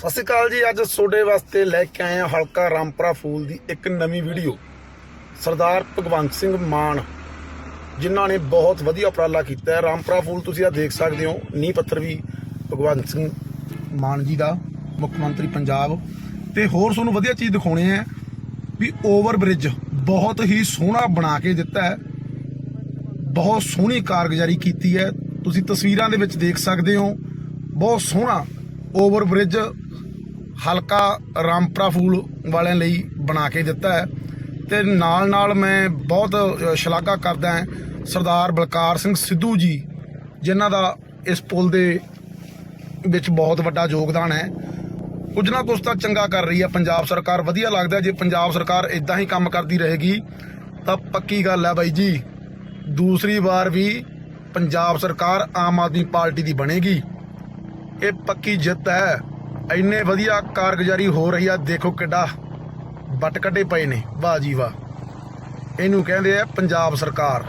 ਸਤਿ ਸ਼੍ਰੀ ਅਕਾਲ ਜੀ, ਅੱਜ ਤੁਹਾਡੇ ਵਾਸਤੇ ਲੈ ਕੇ ਆਏ ਹਾਂ ਹਲਕਾ ਰਾਮਪੁਰਾ ਫੂਲ ਦੀ ਇੱਕ ਨਵੀਂ ਵੀਡੀਓ। ਸਰਦਾਰ ਭਗਵੰਤ ਸਿੰਘ ਮਾਨ, ਜਿਨ੍ਹਾਂ ਨੇ ਬਹੁਤ ਵਧੀਆ ਉਪਰਾਲਾ ਕੀਤਾ ਹੈ। ਰਾਮਪੁਰਾ ਫੂਲ ਤੁਸੀਂ ਆ ਦੇਖ ਸਕਦੇ ਹੋ, ਨੀਂਹ ਪੱਥਰ ਵੀ ਭਗਵੰਤ ਸਿੰਘ ਮਾਨ ਜੀ ਦਾ, ਮੁੱਖ ਮੰਤਰੀ ਪੰਜਾਬ। ਤੇ ਹੋਰ ਤੁਹਾਨੂੰ ਵਧੀਆ ਚੀਜ਼ ਦਿਖਾਉਣੇ ਆ ਵੀ ਓਵਰ ਬ੍ਰਿਜ ਬਹੁਤ ਹੀ ਸੋਹਣਾ ਬਣਾ ਕੇ ਦਿੱਤਾ ਹੈ। ਬਹੁਤ ਸੋਹਣੀ ਕਾਰਗੁਜ਼ਾਰੀ ਕੀਤੀ ਹੈ। ਤੁਸੀਂ ਤਸਵੀਰਾਂ ਦੇ ਵਿੱਚ ਦੇਖ ਸਕਦੇ ਹੋ, ਬਹੁਤ ਸੋਹਣਾ ਓਵਰ ਬ੍ਰਿਜ ਹਲਕਾ ਰਾਮਪਰਾ ਫੂਲ ਵਾਲਿਆਂ ਲਈ ਬਣਾ ਕੇ ਦਿੱਤਾ ਹੈ। ਤੇ ਨਾਲ ਨਾਲ ਮੈਂ ਬਹੁਤ ਸ਼ਲਾਘਾ ਕਰਦਾ ਹਾਂ ਸਰਦਾਰ ਬਲਕਾਰ ਸਿੰਘ ਸਿੱਧੂ ਜੀ, ਜਿਨ੍ਹਾਂ ਦਾ ਇਸ ਪੁਲ ਦੇ ਵਿੱਚ ਬਹੁਤ ਵੱਡਾ ਯੋਗਦਾਨ ਹੈ। ਕੁਝ ਨਾ ਕੁਝ ਤਾਂ ਚੰਗਾ ਕਰ ਰਹੀ ਹੈ ਪੰਜਾਬ ਸਰਕਾਰ। ਵਧੀਆ ਲੱਗਦਾ ਜੇ ਪੰਜਾਬ ਸਰਕਾਰ ਇਦਾਂ ਹੀ ਕੰਮ ਕਰਦੀ ਰਹੇਗੀ, ਤਾਂ ਪੱਕੀ ਗੱਲ ਹੈ ਬਾਈ ਜੀ। ਦੂਸਰੀ ਵਾਰ ਵੀ ਪੰਜਾਬ ਸਰਕਾਰ ਆਮ ਆਦਮੀ ਪਾਰਟੀ ਦੀ ਬਣੇਗੀ। ਇਹ ਪੱਕੀ ਜਿੱਤ ਹੈ। ਇੰਨੇ ਵਧੀਆ ਕਾਰਗੁਜ਼ਾਰੀ ਹੋ ਰਹੀ ਆ, ਦੇਖੋ ਕਿੱਡਾ ਵੱਟ ਕੱਢੇ ਪਏ ਨੇ। ਵਾਹ ਜੀ ਵਾਹ। ਇਹਨੂੰ ਕਹਿੰਦੇ ਆ ਪੰਜਾਬ ਸਰਕਾਰ।